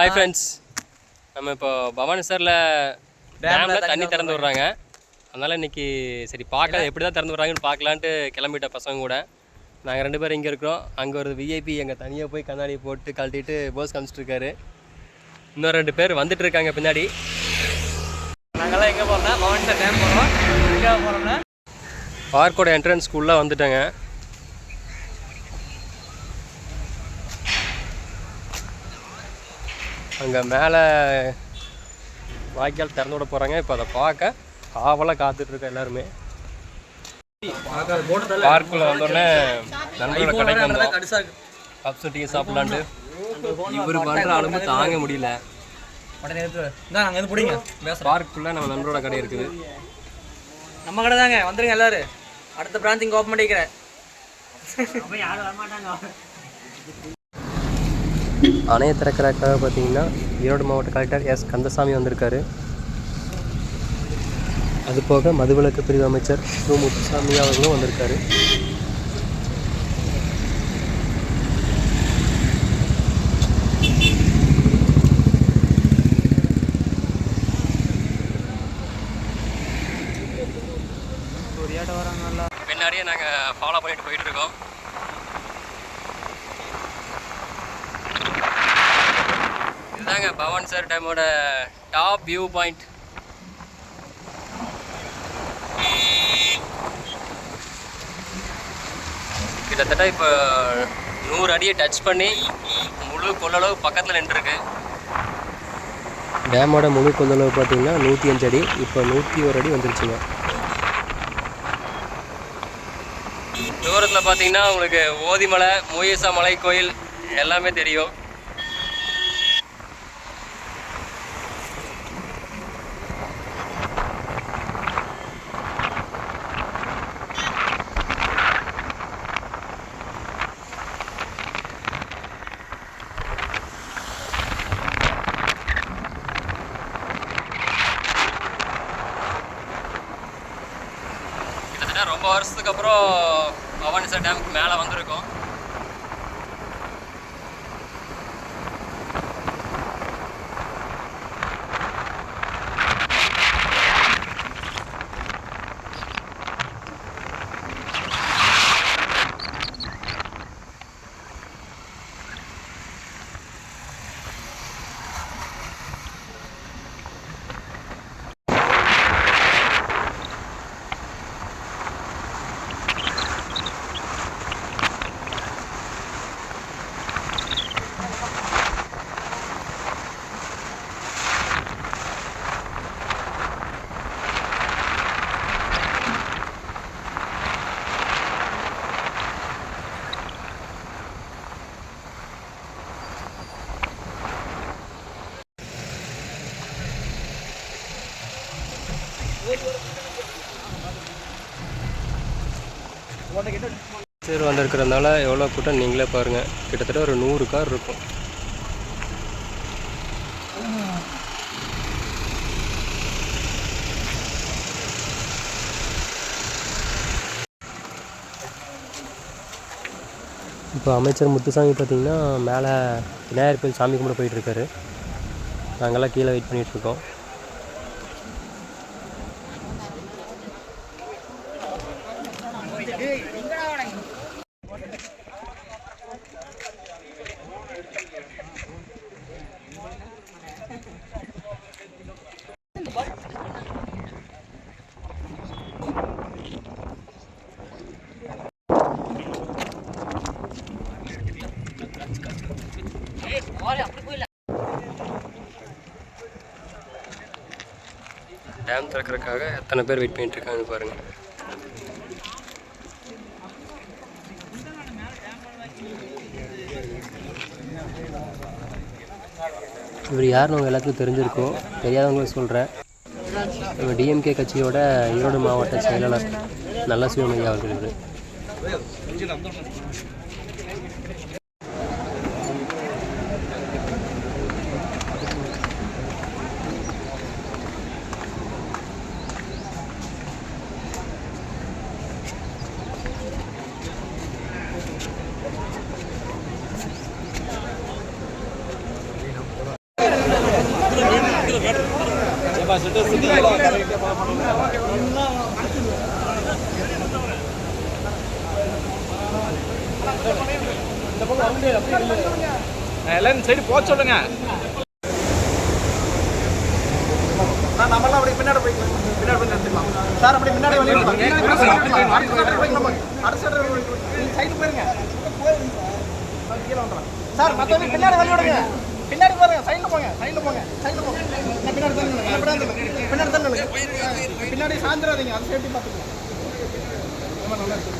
Hi friends நம்ம இப்போ பவானிசாரில் டேமில் தண்ணி திறந்து விட்றாங்க. அதனால் இன்னைக்கு சரி பார்க்க எப்படி தான் திறந்து விட்றாங்கன்னு பார்க்கலான்ட்டு கிளம்பிட்ட பசங்க கூட. நாங்கள் ரெண்டு பேரும் இங்கே இருக்கிறோம். அங்கே ஒரு விஐபி எங்கள் தனியாக போய் கண்ணாடி போட்டு கழட்டிட்டு போஸ் காமிச்சிட்டு இருக்காரு. இன்னும் ரெண்டு பேர் வந்துட்டு இருக்காங்க பின்னாடி. நாங்கெல்லாம் எங்கே போகிறோம்னா பவானி டேம் போகிறோம் எங்கே போகிறோம்னா பார்க்கோட என்ட்ரன்ஸ் ஸ்கூலில் வந்துட்டேங்க. அங்கே மேலே வாய்க்கால் திறந்து விட போகிறாங்க இப்போ அதை பார்க்க ஆவலாக காத்துட்ருக்கோம் எல்லாருமே. பார்க்கில் வந்தோடனே நண்பரோட கடைக்கு வந்தோம். கப்ஸ் டீ சாப்பிட்லான்ட்டு. இவர் பண்ணுற அளவு தாங்க முடியல. உடனே நாங்கள் பிடிங்க. பார்க்குள்ளே நம்ம நண்பரோட கடை இருக்குது. நம்ம கடை தாங்க. வந்துருங்க எல்லாரும். அடுத்த பிரான்ச் இங்கே ஓப்பன் பண்ணிக்கிறேன் அணையை திறக்கிறதுக்காக பார்த்தீங்கன்னா ஈரோடு மாவட்ட கலெக்டர் எஸ். கந்தசாமி வந்திருக்காரு. அது போக மதுவிலக்கு பிரிவு அமைச்சர் மு முத்துசாமி அவர்களும் வந்திருக்காரு பின்னாடியே நாங்கள் ஃபாலோ பண்ணிட்டு போயிட்டு இருக்கோம் இதுதாங்க பவான் சார் டேமோட டாப் வியூ பாயிண்ட் கிட்டத்தட்ட இப்போ நூறு அடியை டச் பண்ணி முழு கொள்ளளவு பக்கத்தில் நின்றுருக்கு. டேமோட முழு கொள்ளளவு பார்த்தீங்கன்னா நூற்றி அஞ்சு அடி. இப்போ நூற்றி ஒரு அடி வந்துருச்சுங்க. தூரத்தில் பார்த்தீங்கன்னா உங்களுக்கு ஓதிமலை மூயசா மலை கோயில் எல்லாமே தெரியும் கிட்டத்தட்ட ரொம்ப வருஷத்துக்கு அப்புறம் பவானிசார் டேமுக்கு மேலே வந்திருக்கோம். சரி இருக்கிறதுனால எவ்வளோ கூட்டம் நீங்களே பாருங்கள் கிட்டத்தட்ட ஒரு நூறு கார் இருக்கும். இப்போ அமைச்சர் முத்துசாமி பார்த்தீங்கன்னா மேலே விநாயகர் கோயில் சாமி கும்பிட போயிட்டுருக்காரு நாங்கள்லாம் கீழே வெயிட் பண்ணிகிட்ருக்கோம் டேம் திறக்கறதுக்காக எத்தனை பேர் வெயிட் பண்ணிட்டு இருக்காங்கன்னு பாருங்க. இவர் யாருன்னு அவங்க எல்லாத்துக்கும் தெரிஞ்சிருக்கும். தெரியாதவங்களுக்கு சொல்கிறேன் நம்ம டிஎம்கே கட்சியோட ஈரோடு மாவட்ட செயலாளர் நல்ல சிவமையா அவர்கள் இவர். எல்லாரும் சைடு போக சொல்லுங்க. நம்மளாம் அப்படி பின்னாடி போய்க்கலாம் பின்னாடி போய் நிறுத்திக்கலாம் சார் அப்படி முன்னாடி சைடு போயிருங்க. கீழே வந்துடும் சார் மற்றவங்க பின்னாடி வழி விடுங்க பின்னாடி போறீங்க சைடில் போங்க சைடில் போங்க சைடில் போங்க பின்னாடி தான் நில்லுங்க. பின்னாடி தான் நில்லுங்க. பின்னாடி சாஞ்சிடாதீங்க அது சேஃப்டி பார்த்துக்கலாம் ரொம்ப நல்லா இருக்கு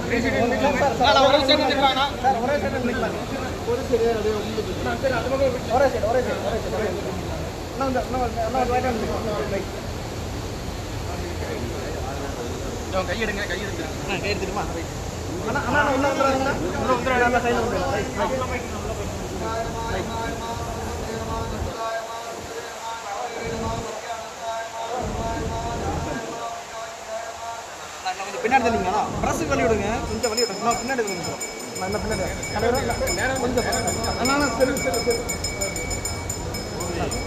ஒரே சைடு நிற்கலாம்ண்ணா. சார், ஒரே சைடு நிற்கலாம். ஒரு சைடு அப்படியே ஒரே சைடு, ஒரே சைடு, ஒரே சைடு, ஒரே சைடு. அண்ணா, வந்து, அண்ணா, அண்ணா, நிற்கலாம். Right. இதோ கை எடுங்க கை எடுங்க ஆ, கை எடுத்துட்டுமா ரைட். அண்ணா அண்ணா வந்துடுறாங்க சைடில் வந்துடுங்க பின்னாடி தள்ளிங்கண்ணா ப்ரெஸ்ஸுக்கு வழி விடுங்க கொஞ்சம் வழி விடுங்க நான் பின்னாடி வந்து நான் பின்னாடி தலைவரா? கொஞ்சம் அண்ணா அண்ணா, சரி சரி சரி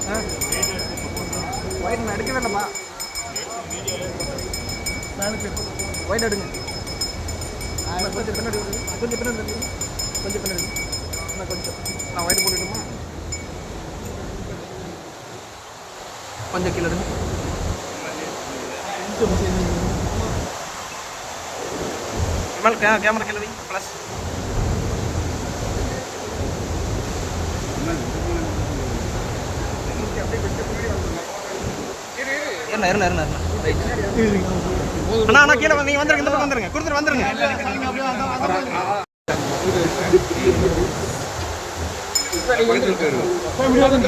ஆ ஒயிட் நான் எடுக்க வேண்டாமா ஒயிட் எடுங்க ஆ, கொஞ்சம் பின்னாடி விடுங்க கொஞ்சம் பின்னாடி கொஞ்சம் பின்னாடி நான் கொஞ்சம் நான் வயிறு போட்டுட்டுமா? கொஞ்சம் கீழே எடுங்க கே கேமரா கீழே ப்ளஸ் இருண்ணா இருண்ணா இருண்ணா அண்ணா அண்ணா கீழே வந்து- நீங்க வந்துருங்க இந்த பக்கம் வந்துருங்க. கொடுத்துட்டு வந்துருங்க.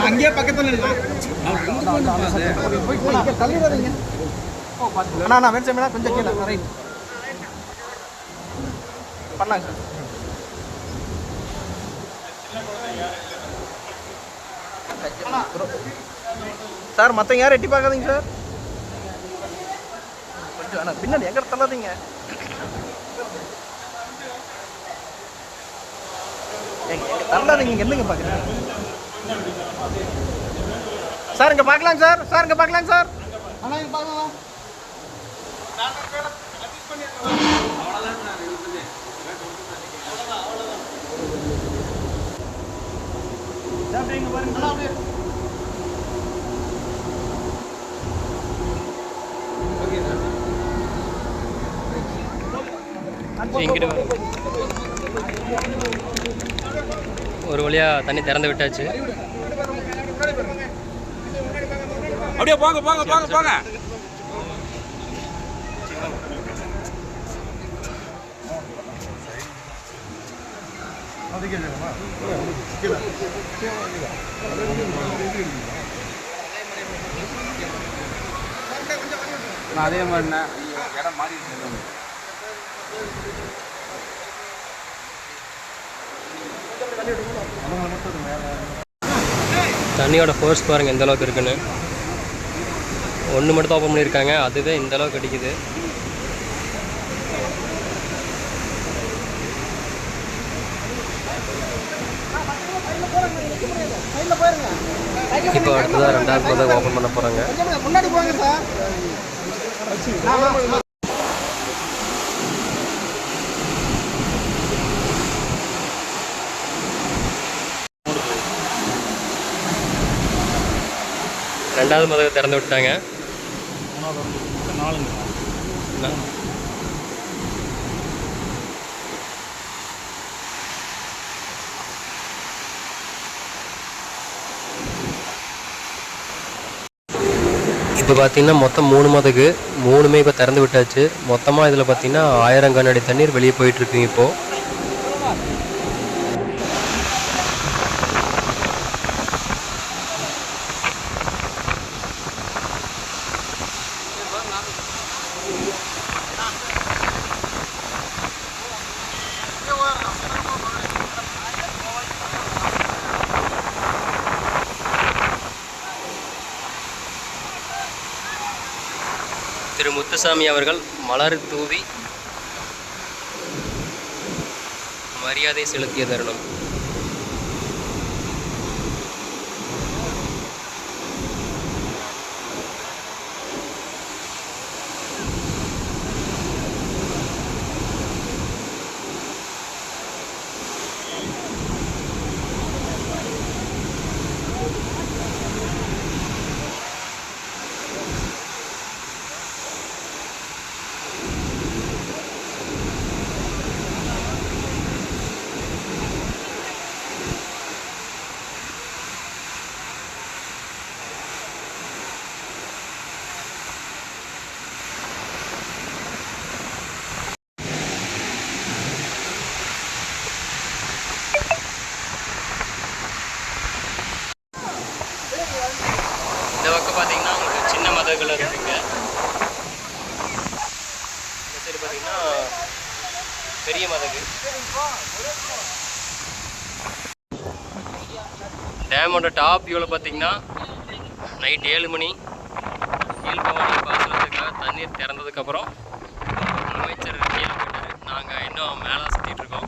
அங்கேயே பக்கத்தில் நில்லுங்க. அண்ணா, தள்ளிடாதீங்க. அண்ணா அண்ணா வெயிட் செய்யுங்க கொஞ்சம் கீழே ரைட் பண்ணாங்க சார் மற்றவங்க யாரும் எட்டி பார்க்காதீங்க சார் கொஞ்சம் அண்ணா பின்னாடி எங்கே தள்ளாதீங்க தள்ளாதீங்க இங்கே என்னங்க பார்க்குறீங்க சார் இங்கே பார்க்கலாம் சார். சார் இங்கே பார்க்கலாம் சார். அண்ணா இங்கே பார்க்கலாம் இங்கிட்டு. ஒரு வழியாக தண்ணி திறந்து விட்டாச்சு. அப்படியே போங்க போங்க போங்க போங்க. நான் அதே மாதிரிண்ணே ஐயோ, இடம் மாறி தண்ணியோட ஃபோர்ஸ் பாருங்கள் எந்த அளவுக்கு இருக்குன்னு. ஒன்று மட்டும் தான் ஓப்பன் பண்ணியிருக்காங்க. அதுவே இந்த அளவுக்கு அடிக்குது. இப்போ அடுத்ததாக ரெண்டாவது ஓப்பன் பண்ண போகிறாங்க ரெண்டாவது மதவை திறந்து விட்டாங்க. இப்போ பார்த்தீங்கன்னா மொத்தம் மூணு மதகு மூணுமே இப்போ திறந்து விட்டாச்சு. மொத்தமாக இதில் பார்த்தீங்கன்னா ஆயிரம் கண்ணாடி தண்ணீர் வெளியே போயிட்டுருக்கு இப்போது முத்துசாமி அவர்கள் மலர் தூவி மரியாதை செலுத்திய தருணம். டேமோட டாப் வியூவில் பார்த்தீங்கன்னா நைட் ஏழு மணி. கீழ்பவானி பாசனத்துக்காக தண்ணீர் திறந்ததுக்கப்புறம் அமைச்சர் கீழே போயிட்டாரு. நாங்கள் இன்னும் மேலே சுற்றிட்டு இருக்கோம்.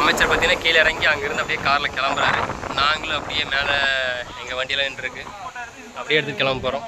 அமைச்சர் பார்த்தீங்கன்னா கீழே இறங்கி அங்கேருந்து அப்படியே காரில் கிளம்புறாரு. நாங்களும் அப்படியே மேலே எங்கள் வண்டியில் நின்றுருக்கு. அப்படியே எடுத்து கிளம்ப போகிறோம்